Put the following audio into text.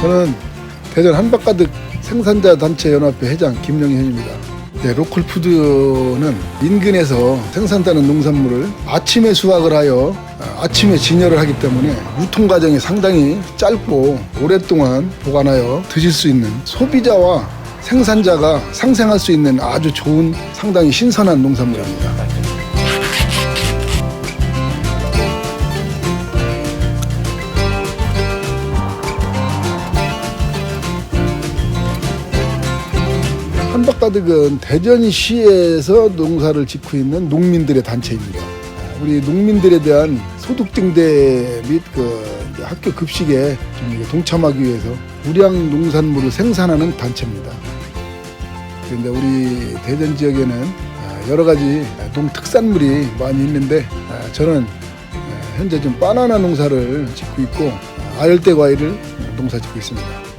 저는 대전 한박가득 생산자 단체 연합회 회장 김영현입니다. 네, 로컬푸드는 인근에서 생산되는 농산물을 아침에 수확을 하여 아, 아침에 진열을 하기 때문에 유통 과정이 상당히 짧고 오랫동안 보관하여 드실 수 있는 소비자와 생산자가 상생할 수 있는 아주 좋은 상당히 신선한 농산물입니다. 한박가득은 대전시에서 농사를 짓고 있는 농민들의 단체입니다. 우리 농민들에 대한 소득 증대 및 그 학교 급식에 동참하기 위해서 우량 농산물을 생산하는 단체입니다. 그런데 우리 대전 지역에는 아, 여러 가지 농특산물이 많이 있는데 아, 저는 아, 현재 좀 바나나 농사를 짓고 있고 아, 아열대 과일을 농사 짓고 있습니다.